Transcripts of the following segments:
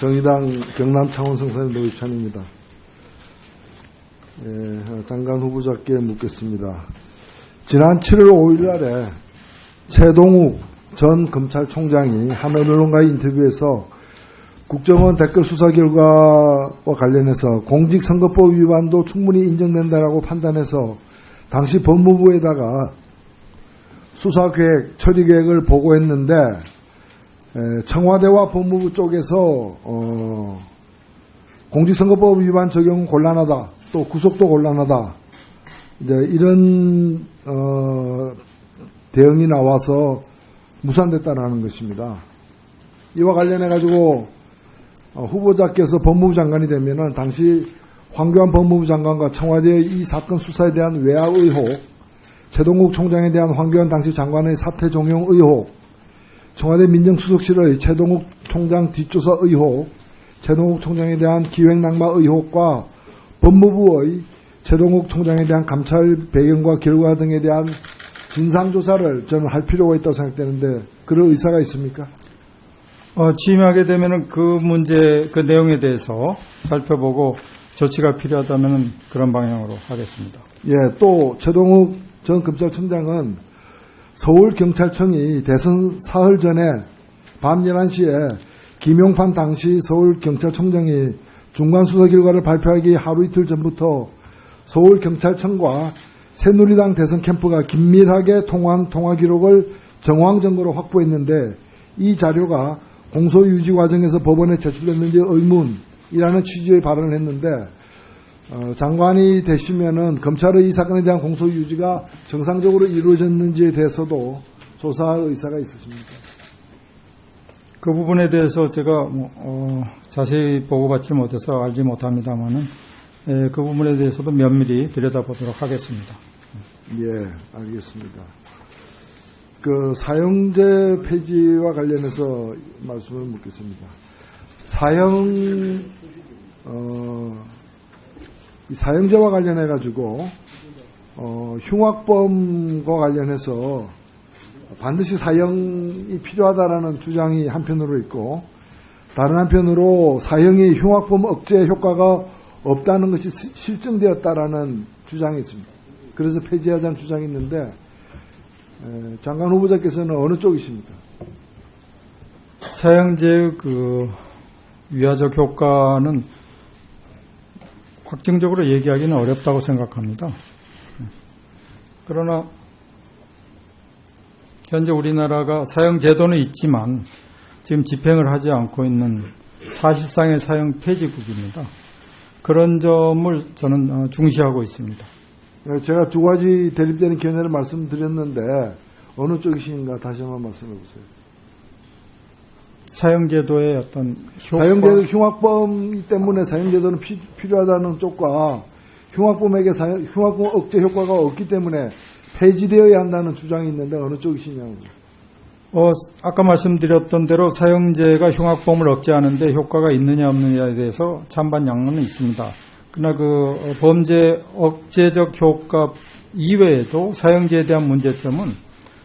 정의당 경남 창원 성산의 노유찬입니다. 예, 장관 후보자께 묻겠습니다. 지난 7월 5일 날에 최동욱 전 검찰총장이 한 언론과의 인터뷰에서 국정원 댓글 수사 결과와 관련해서 공직선거법 위반도 충분히 인정된다라고 판단해서 당시 법무부에다가 수사계획, 처리계획을 보고했는데 에, 청와대와 법무부 쪽에서 어, 공직선거법 위반 적용은 곤란하다. 또 구속도 곤란하다. 이런 어, 대응이 나와서 무산됐다라는 것입니다. 이와 관련해 가지고 어, 후보자께서 법무부 장관이 되면은 당시 황교안 법무부 장관과 청와대의 이 사건 수사에 대한 외화 의혹, 최동국 총장에 대한 황교안 당시 장관의 사퇴 종용 의혹, 청와대 민정수석실의 최동욱 총장 뒷조사 의혹, 최동욱 총장에 대한 기획낙마 의혹과 법무부의 최동욱 총장에 대한 감찰 배경과 결과 등에 대한 진상조사를 저는 할 필요가 있다고 생각되는데 그럴 의사가 있습니까? 어, 취임하게 되면은 그 문제, 그 내용에 대해서 살펴보고 조치가 필요하다면 그런 방향으로 하겠습니다. 예, 또 최동욱 전 검찰청장은 서울경찰청이 대선 사흘 전에 밤 11시에 김용판 당시 서울경찰청장이 중간수사 결과를 발표하기 하루 이틀 전부터 서울경찰청과 새누리당 대선 캠프가 긴밀하게 통화한 통화 기록을 정황 증거로 확보했는데 이 자료가 공소유지 과정에서 법원에 제출됐는지 의문이라는 취지의 발언을 했는데 어, 장관이 되시면은 검찰의 이 사건에 대한 공소 유지가 정상적으로 이루어졌는지에 대해서도 조사할 의사가 있으십니까? 그 부분에 대해서 제가 뭐, 어, 자세히 보고받지 못해서 알지 못합니다만은 예, 그 부분에 대해서도 면밀히 들여다보도록 하겠습니다. 예, 알겠습니다. 그 사형제 폐지와 관련해서 말씀을 묻겠습니다. 사형 어, 이 사형제와 관련해 가지고 어, 흉악범과 관련해서 반드시 사형이 필요하다라는 주장이 한편으로 있고 다른 한편으로 사형이 흉악범 억제 효과가 없다는 것이 시- 실증되었다라는 주장이 있습니다. 그래서 폐지하자는 주장이 있는데 에, 장관 후보자께서는 어느 쪽이십니까? 사형제의 그 위화적 효과는 확정적으로 얘기하기는 어렵다고 생각합니다. 그러나 현재 우리나라가 사형 제도는 있지만 지금 집행을 하지 않고 있는 사실상의 사형 폐지국입니다. 그런 점을 저는 어, 중시하고 있습니다. 에, 제가 두 가지 대립되는 견해를 말씀드렸는데 어느 쪽이신가 다시 한번 말씀해 보세요. 사형제도의 어떤 효과, 사형제도 흉악범 때문에 사형제도는 피- 필요하다는 쪽과 흉악범에게 사형, 흉악범 억제 효과가 없기 때문에 폐지되어야 한다는 주장이 있는데 어느 쪽이시냐고. 어, 아까 말씀드렸던 대로 사형제가 흉악범을 억제하는데 효과가 있느냐 없느냐에 대해서 찬반 양론은 있습니다. 그러나 그 어, 범죄 억제적 효과 이외에도 사형제에 대한 문제점은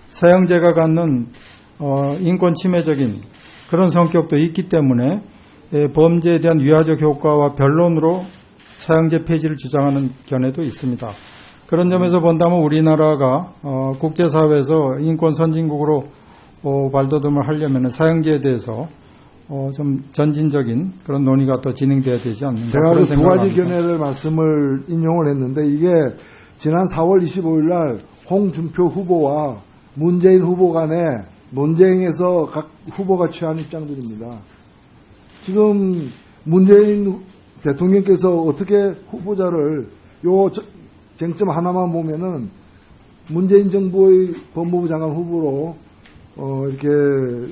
사형제가 갖는 어, 인권 침해적인 그런 성격도 있기 때문에 예, 범죄에 대한 위화적 효과와 변론으로 사형제 폐지를 주장하는 견해도 있습니다. 그런 점에서 본다면 우리나라가 어, 국제사회에서 인권 선진국으로 어, 발돋움을 하려면 사형제에 대해서 어, 좀 전진적인 그런 논의가 더 진행돼야 되지 않는가 제가 그런 그두 가지 합니다. 견해를 말씀을 인용을 했는데 이게 지난 4월 25일 날 홍준표 후보와 문재인 후보 간의 논쟁에서 각 후보가 취한 입장들입니다. 지금 문재인 대통령께서 어떻게 후보자를 요 저- 쟁점 하나만 보면은 문재인 정부의 법무부 장관 후보로 어, 이렇게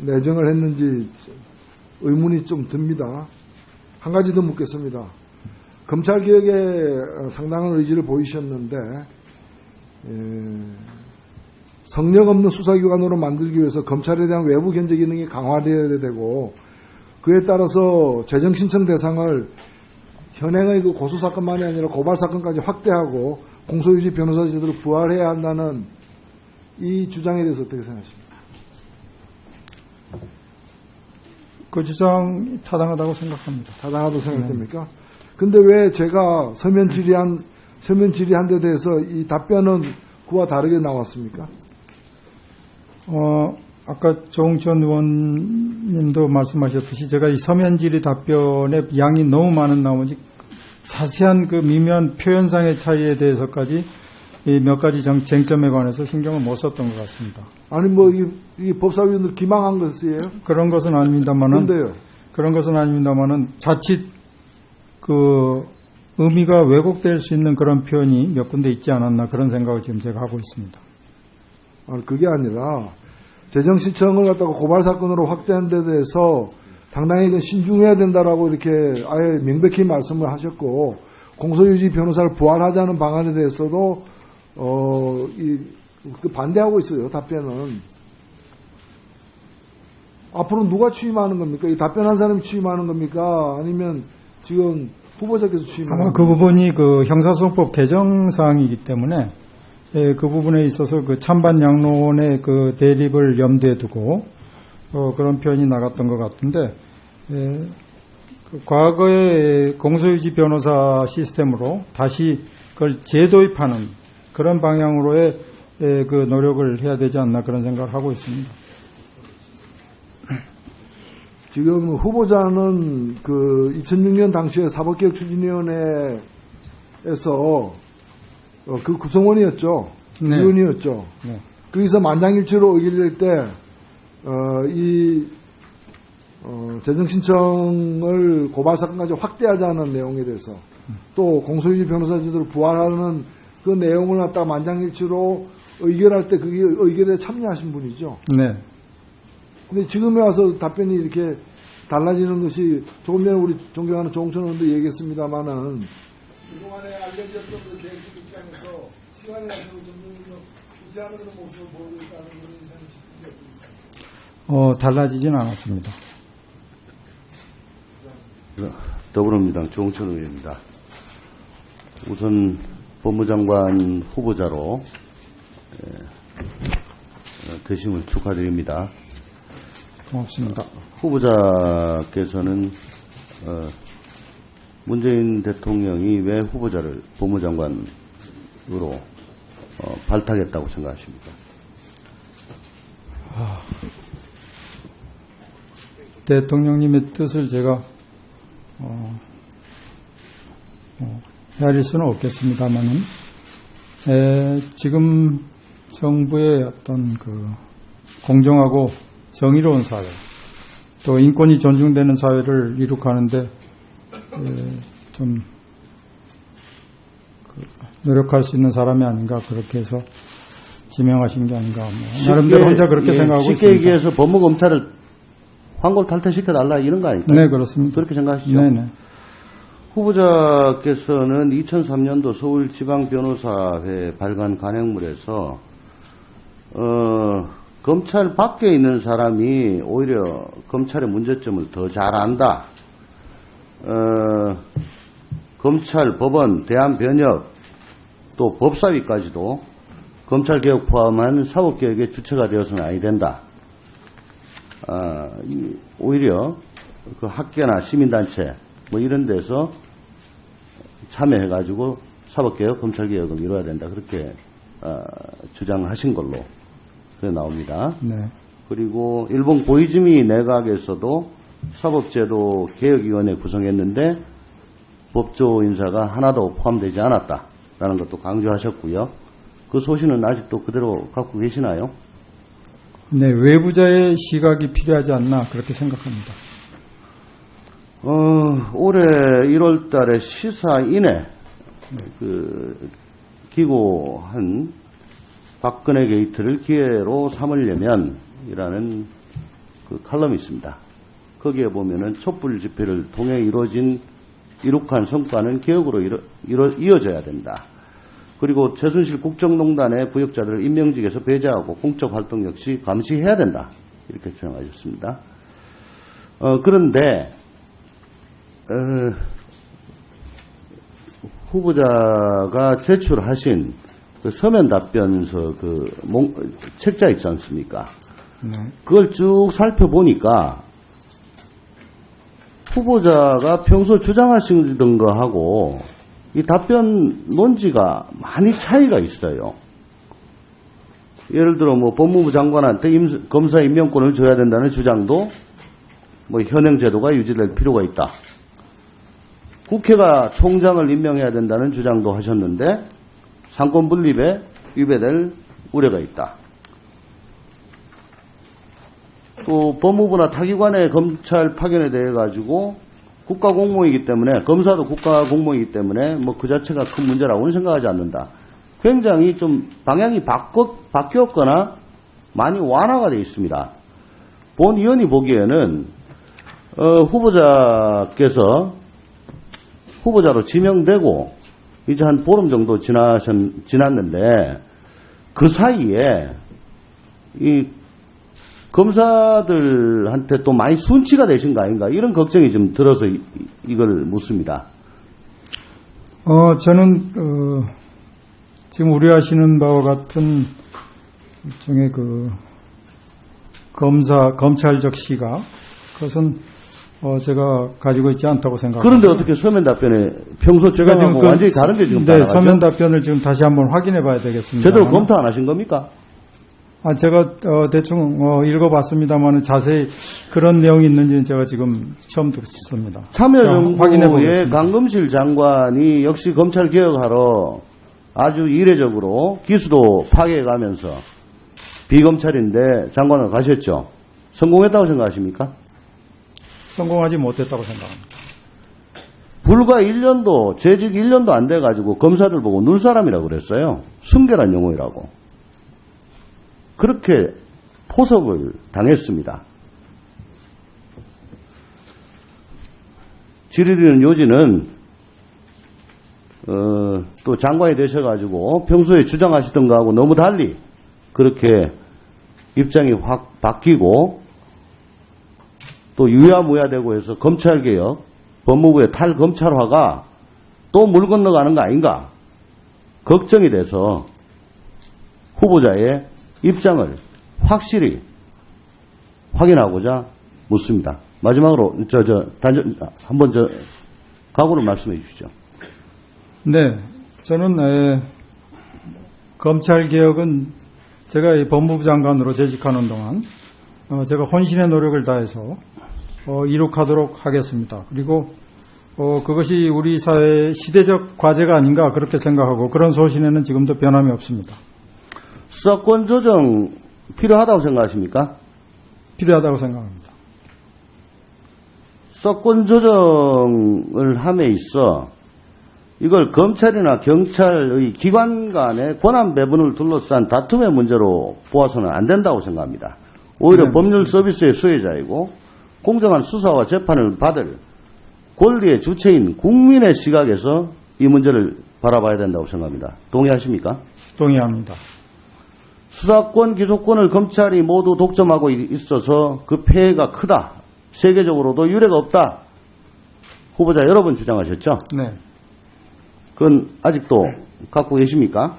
내정을 했는지 의문이 좀 듭니다. 한 가지 더 묻겠습니다. 검찰 개혁에 상당한 의지를 보이셨는데 에, 성력 없는 수사기관으로 만들기 위해서 검찰에 대한 외부 견제 기능이 강화되어야 되고 그에 따라서 재정 신청 대상을 현행의 그 고소 사건만이 아니라 고발 사건까지 확대하고 공소유지 변호사 제도를 부활해야 한다는 이 주장에 대해서 어떻게 생각하십니까? 그 주장이 타당하다고 생각합니다. 타당하다고 생각됩니까? 근데 왜 제가 서면 질의한 서면 질의한 데 대해서 이 답변은 그와 다르게 나왔습니까? 어, 아까 조홍천 의원님도 말씀하셨듯이 제가 이 서면 질의 답변에 양이 너무 많은 나머지 자세한 그 미묘한 표현상의 차이에 대해서까지 이몇 가지 정- 쟁점에 관해서 신경을 못 썼던 것 같습니다. 아니 뭐이 법사위원들 기망한 것이에요? 그런 것은 아닙니다만은 근데요. 그런 것은 아닙니다만은 자칫 그 의미가 왜곡될 수 있는 그런 표현이 몇 군데 있지 않았나 그런 생각을 지금 제가 하고 있습니다. 아니, 그게 아니라 재정 신청을 갖다가 고발 사건으로 확대한 데 대해서 당당히 그 신중해야 된다라고 이렇게 아예 명백히 말씀을 하셨고 공소유지 변호사를 부활하자는 방안에 대해서도 어, 이, 그 반대하고 있어요. 답변은. 앞으로 누가 취임하는 겁니까? 이 답변한 사람이 취임하는 겁니까? 아니면 지금 후보자께서 취임하는 아마 그 부분이 그 형사소송법 개정 사항이기 때문에 예, 그 부분에 있어서 그 찬반 양론의 그 대립을 염두에 두고 어, 그런 표현이 나갔던 것 같은데 예, 그 과거의 공소유지 변호사 시스템으로 다시 그걸 재도입하는 그런 방향으로의 예, 그 노력을 해야 되지 않나 그런 생각을 하고 있습니다. 지금 후보자는 그 2006년 당시에 사법개혁 추진위원회에서 어, 그 구성원이었죠. 네. 위원이었죠. 네. 거기서 만장일치로 의결될 때, 어, 이, 어, 재정신청을 고발사건까지 확대하자는 내용에 대해서 또 공소유지 변호사 제도를 부활하는 그 내용을 갖다가 만장일치로 의결할 때 그게 의결에 참여하신 분이죠. 네. 근데 지금에 와서 답변이 이렇게 달라지는 것이 조금 전에 우리 존경하는 조홍천 의원도 얘기했습니다만은 그동안에 알려졌던 그 대학교 입장에서 시간이 가서 점점 후퇴하는 그런 모습을 보이고 있다는 그런 인상이 짙은데 어, 달라지진 않았습니다. 더불어민주당 조홍천 의원입니다. 우선 법무장관 후보자로 에, 어, 되심을 축하드립니다. 고맙습니다. 후보자께서는 어, 문재인 대통령이 왜 후보자를 법무장관으로 어, 발탁했다고 생각하십니까? 대통령님의 뜻을 제가 어, 어, 헤아릴 수는 없겠습니다만은 에, 지금 정부의 어떤 그 공정하고 정의로운 사회 또 인권이 존중되는 사회를 이룩하는데 에, 좀 그, 노력할 수 있는 사람이 아닌가 그렇게 해서 지명하신 게 아닌가 뭐 나름대로 혼자 그렇게 예, 생각하고 쉽게 있습니다. 얘기해서 법무검찰을 황골 탈퇴시켜 달라 이런 거 아닙니까? 네 그렇습니다. 그렇게 생각하시죠? 네네. 후보자께서는 2003년도 서울지방변호사회 발간 간행물에서 어, 검찰 밖에 있는 사람이 오히려 검찰의 문제점을 더 잘 안다. 어, 검찰, 법원, 대한변협, 또 법사위까지도 검찰개혁 포함한 사법개혁의 주체가 되어서는 아니 된다. 아, 이- 오히려 그 학계나 시민단체 뭐 이런 데서 참여해가지고 사법개혁, 검찰개혁을 이뤄야 된다. 그렇게 아, 주장하신 걸로 그래 나옵니다. 네. 그리고 일본 고이즈미 내각에서도 사법제도 개혁위원회 구성했는데 법조 인사가 하나도 포함되지 않았다라는 것도 강조하셨고요. 그 소신은 아직도 그대로 갖고 계시나요? 네, 외부자의 시각이 필요하지 않나 그렇게 생각합니다. 어, 올해 1월 달에 시사인에 그 기고한 박근혜 게이트를 기회로 삼으려면 이라는 그 칼럼이 있습니다. 거기에 보면은 촛불 집회를 통해 이루어진 이룩한 성과는 개혁으로 이뤄, 이뤄, 이어져야 된다. 그리고 최순실 국정농단의 부역자들을 임명직에서 배제하고 공적 활동 역시 감시해야 된다. 이렇게 주장하셨습니다. 어, 그런데 어, 후보자가 제출하신 그 서면 답변서 그 몽- 책자 있지 않습니까? 네. 그걸 쭉 살펴보니까 후보자가 평소 주장하시던 거하고 이 답변 논지가 많이 차이가 있어요. 예를 들어 뭐 법무부 장관한테 임- 검사 임명권을 줘야 된다는 주장도 뭐 현행 제도가 유지될 필요가 있다. 국회가 총장을 임명해야 된다는 주장도 하셨는데 상권 분립에 위배될 우려가 있다. 또 법무부나 타기관의 검찰 파견에 대해 가지고 국가 공무이기 때문에 검사도 국가 공무이기 때문에 뭐 그 자체가 큰 문제라고는 생각하지 않는다. 굉장히 좀 방향이 바뀌었, 바뀌었거나 많이 완화가 되어 있습니다. 본 의원이 보기에는 어, 후보자께서 후보자로 지명되고 이제 한 보름 정도 지나셨, 지났는데 그 사이에 이 검사들한테 또 많이 순치가 되신 거 아닌가 이런 걱정이 좀 들어서 이, 이걸 묻습니다. 어, 저는 어, 지금 우려하시는 바와 같은 일종의 그 검사 검찰적 시각 그것은 어, 제가 가지고 있지 않다고 생각합니다. 그런데 어떻게 서면 답변에 평소 제가 지금 주장하고 그 완전히 다른 게 지금 네, 나가죠? 서면 답변을 지금 다시 한번 확인해 봐야 되겠습니다. 제대로 검토 안 하신 겁니까? 아, 제가 어, 대충 어, 읽어봤습니다만 자세히 그런 내용이 있는지는 제가 지금 처음 듣습니다. 참여정부의 보겠습니다. 강금실 장관이 역시 검찰 개혁하러 아주 이례적으로 기수도 파괴해가면서 비검찰인데 장관을 가셨죠. 성공했다고 생각하십니까? 성공하지 못했다고 생각합니다. 불과 1년도, 재직 1년도 안 돼가지고 검사들 보고 눈사람이라고 그랬어요. 순결한 영혼이라고. 그렇게 포섭을 당했습니다. 지리리는 요지는 어, 또 장관이 되셔가지고 평소에 주장하시던 거하고 너무 달리 그렇게 입장이 확 바뀌고 또 유야무야되고 해서 검찰개혁, 법무부의 탈검찰화가 또 물 건너가는 거 아닌가 걱정이 돼서 후보자의 입장을 확실히 확인하고자 묻습니다. 마지막으로 저 저 단전 한번 저 각오를 말씀해 주시죠. 네, 저는 에, 검찰 개혁은 제가 이 법무부 장관으로 재직하는 동안 어, 제가 혼신의 노력을 다해서 어, 이룩하도록 하겠습니다. 그리고 어, 그것이 우리 사회의 시대적 과제가 아닌가 그렇게 생각하고 그런 소신에는 지금도 변함이 없습니다. 수사권 조정 필요하다고 생각하십니까? 필요하다고 생각합니다. 수사권 조정을 함에 있어 이걸 검찰이나 경찰의 기관 간의 권한 배분을 둘러싼 다툼의 문제로 보아서는 안 된다고 생각합니다. 오히려 네, 법률 서비스의 수혜자이고 공정한 수사와 재판을 받을 권리의 주체인 국민의 시각에서 이 문제를 바라봐야 된다고 생각합니다. 동의하십니까? 동의합니다. 수사권, 기소권을 검찰이 모두 독점하고 이- 있어서 그 폐해가 크다. 세계적으로도 유례가 없다. 후보자 여러 번 주장하셨죠? 네, 그건 아직도 갖고 계십니까?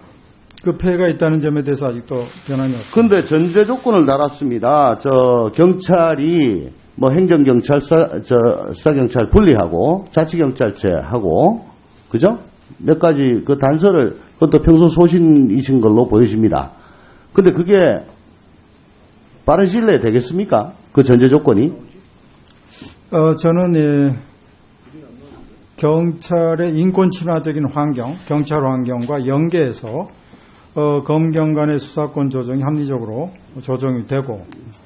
그 폐해가 있다는 점에 대해서 아직도 변함이 없습니다. 근데 전제 조건을 달았습니다. 저 경찰이 뭐 행정경찰, 사, 저 수사경찰 분리하고 자치경찰제하고 그죠? 몇 가지 그 단서를 그것도 평소 소신이신 걸로 보여집니다. 근데 그게 빠른 시일 내에 되겠습니까? 그 전제 조건이? 어, 저는 예, 경찰의 인권 친화적인 환경, 경찰 환경과 연계해서 어, 검경 간의 수사권 조정이 합리적으로 조정이 되고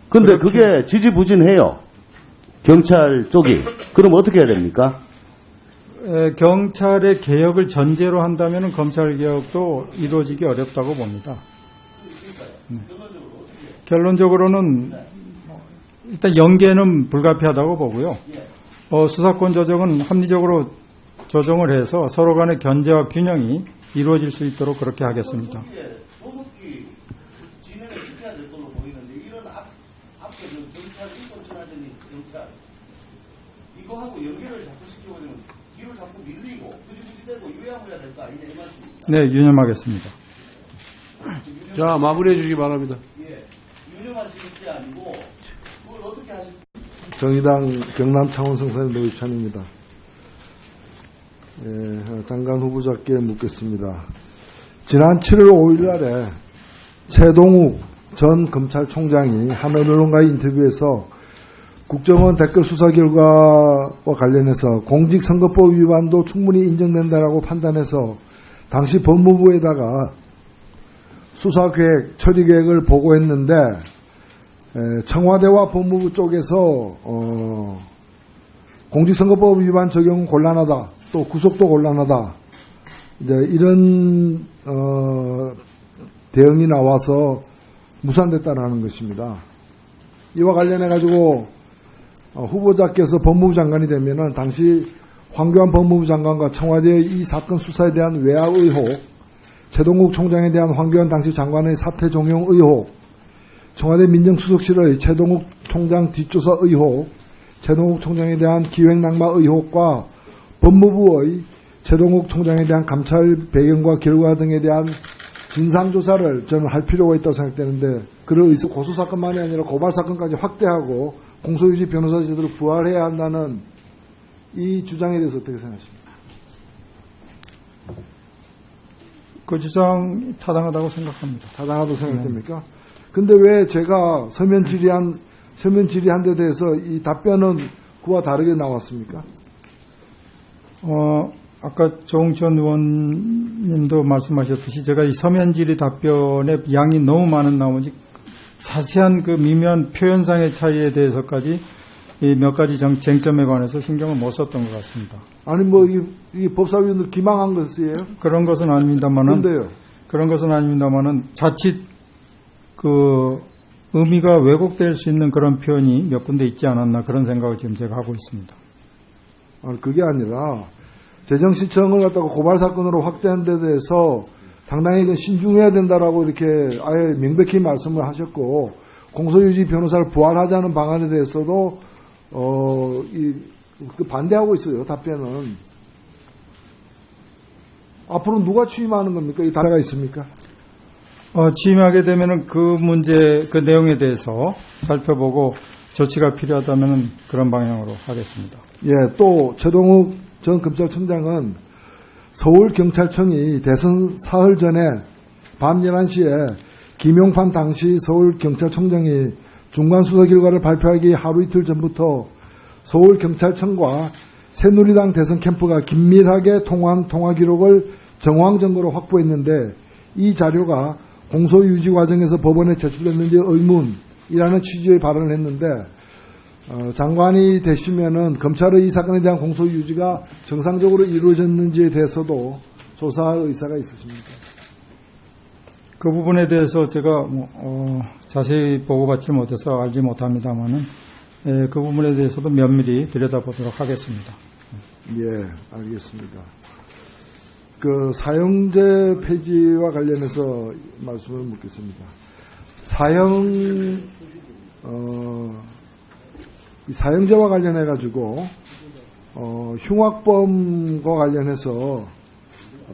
근데 그게 지지부진해요. 경찰 쪽이. 그럼 어떻게 해야 됩니까? 에, 경찰의 개혁을 전제로 한다면 검찰 개혁도 이루어지기 어렵다고 봅니다. 네. 결론적으로는 일단 연계는 불가피하다고 보고요. 어, 수사권 조정은 합리적으로 조정을 해서 서로 간의 견제와 균형이 이루어질 수 있도록 그렇게 하겠습니다. 네, 유념하겠습니다. 자, 마무리해 주시기 바랍니다. 예, 유념하시는 게 아니고 그걸 어떻게 하실 정의당 경남 창원 성산의 노유찬입니다. 예, 장관 후보자께 묻겠습니다. 지난 7월 5일 날에 최동욱 전 검찰총장이 한 언론과의 인터뷰에서 국정원 댓글 수사 결과와 관련해서 공직선거법 위반도 충분히 인정된다라고 판단해서 당시 법무부에다가 수사 계획, 처리 계획을 보고했는데 에, 청와대와 법무부 쪽에서 어, 공직선거법 위반 적용은 곤란하다, 또 구속도 곤란하다. 이제 이런 어, 대응이 나와서 무산됐다라는 것입니다. 이와 관련해 가지고 어, 후보자께서 법무부 장관이 되면은 당시 황교안 법무부 장관과 청와대의 이 사건 수사에 대한 외압 의혹, 최동국 총장에 대한 황교안 당시 장관의 사퇴 종용 의혹, 청와대 민정수석실의 최동욱 총장 뒷조사 의혹, 최동욱 총장에 대한 기획낙마 의혹과 법무부의 최동욱 총장에 대한 감찰 배경과 결과 등에 대한 진상조사를 저는 할 필요가 있다고 생각되는데 그를 의사 고소사건만이 아니라 고발사건까지 확대하고 공소유지 변호사 제도를 부활해야 한다는 이 주장에 대해서 어떻게 생각하십니까? 그 주장이 타당하다고 생각합니다. 타당하다고 생각됩니까? 근데 왜 제가 서면 질의한 서면 질의한 데 대해서 이 답변은 그와 다르게 나왔습니까? 어, 아까 조홍천 의원님도 말씀하셨듯이 제가 이 서면 질의 답변에 양이 너무 많은 나머지 자세한 그 미묘한 표현상의 차이에 대해서까지 이 몇 가지 정- 쟁점에 관해서 신경을 못 썼던 것 같습니다. 아니 뭐이 법사위원들 기망한 것이에요? 그런 것은 아닙니다만은 그런데요. 그런 것은 아닙니다만은 자칫 그 의미가 왜곡될 수 있는 그런 표현이 몇 군데 있지 않았나 그런 생각을 지금 제가 하고 있습니다. 아니, 그게 아니라 재정신청을 갖다가 고발 사건으로 확대한 데 대해서 상당히 그 신중해야 된다라고 이렇게 아예 명백히 말씀을 하셨고 공소유지 변호사를 부활하자는 방안에 대해서도 어, 이, 그 반대하고 있어요. 답변은 앞으로 누가 취임하는 겁니까? 이 다가 있습니까? 어, 취임하게 되면은 그 문제, 그 내용에 대해서 살펴보고 조치가 필요하다면은 그런 방향으로 하겠습니다. 예, 또 최동욱 전 검찰청장은 서울경찰청이 대선 사흘 전에 밤 11시에 김용판 당시 서울경찰청장이 중간 수사 결과를 발표하기 하루 이틀 전부터 서울경찰청과 새누리당 대선 캠프가 긴밀하게 통화한 통화 기록을 정황 증거로 확보했는데 이 자료가 공소 유지 과정에서 법원에 제출됐는지 의문이라는 취지의 발언을 했는데 어, 장관이 되시면은 검찰의 이 사건에 대한 공소 유지가 정상적으로 이루어졌는지에 대해서도 조사할 의사가 있으십니까? 그 부분에 대해서 제가 뭐, 어, 자세히 보고받지 못해서 알지 못합니다만은 예, 그 부분에 대해서도 면밀히 들여다보도록 하겠습니다. 예, 알겠습니다. 그 사형제 폐지와 관련해서 말씀을 묻겠습니다. 사형 어, 이 사형제와 관련해 가지고 어, 흉악범과 관련해서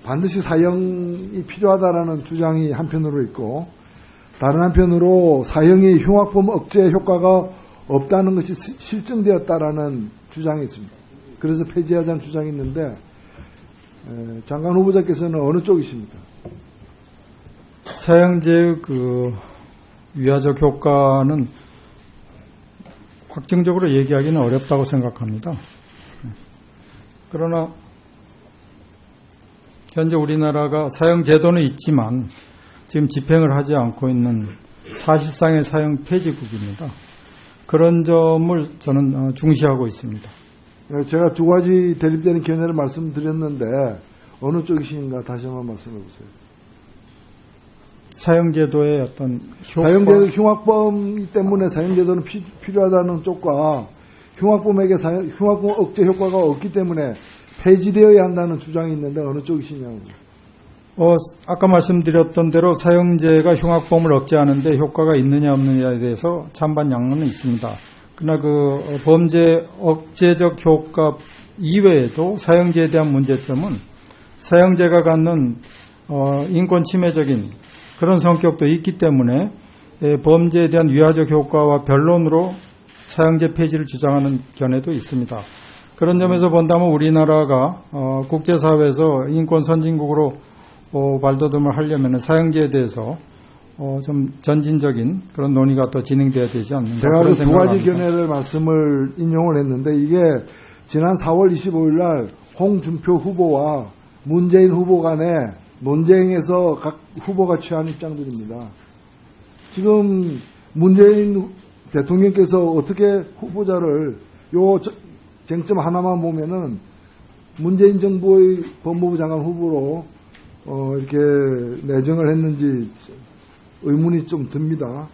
반드시 사형이 필요하다라는 주장이 한편으로 있고 다른 한편으로 사형이 흉악범 억제 효과가 없다는 것이 시- 실증되었다라는 주장이 있습니다. 그래서 폐지하자는 주장이 있는데 에, 장관 후보자께서는 어느 쪽이십니까? 사형제의 그 위화적 효과는 확정적으로 얘기하기는 어렵다고 생각합니다. 그러나 현재 우리나라가 사형 제도는 있지만 지금 집행을 하지 않고 있는 사실상의 사형 폐지국입니다. 그런 점을 저는 어, 중시하고 있습니다. 에, 제가 두 가지 대립되는 견해를 말씀드렸는데 어느 쪽이신가 다시 한번 말씀해 보세요. 사형제도의 어떤 효과, 사형제도 흉악범 때문에 사형제도는 피- 필요하다는 쪽과 흉악범에게 사형, 흉악범 억제 효과가 없기 때문에 폐지되어야 한다는 주장이 있는데 어느 쪽이시냐고. 어, 아까 말씀드렸던 대로 사형제가 흉악범을 억제하는데 효과가 있느냐 없느냐에 대해서 찬반 양론은 있습니다. 그러나 그 어, 범죄 억제적 효과 이외에도 사형제에 대한 문제점은 사형제가 갖는 어, 인권 침해적인 그런 성격도 있기 때문에 예, 범죄에 대한 위화적 효과와 변론으로 사형제 폐지를 주장하는 견해도 있습니다. 그런 점에서 본다면 우리나라가 어, 국제사회에서 인권 선진국으로 어, 발돋움을 하려면 사형제에 대해서 어, 좀 전진적인 그런 논의가 더 진행돼야 되지 않는가 제가 그런 그두 가지 합니다. 견해를 말씀을 인용을 했는데 이게 지난 4월 25일 날 홍준표 후보와 문재인 후보 간의 논쟁에서 각 후보가 취한 입장들입니다. 지금 문재인 대통령께서 어떻게 후보자를 요 저- 쟁점 하나만 보면은 문재인 정부의 법무부 장관 후보로 어, 이렇게 내정을 했는지 의문이 좀 듭니다.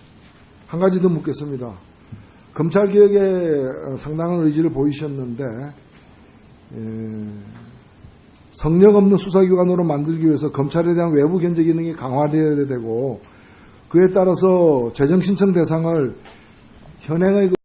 한 가지 더 묻겠습니다. 검찰 개혁에 상당한 의지를 보이셨는데 에, 성력 없는 수사기관으로 만들기 위해서 검찰에 대한 외부 견제 기능이 강화되어야 되고 그에 따라서 재정 신청 대상을 현행의 그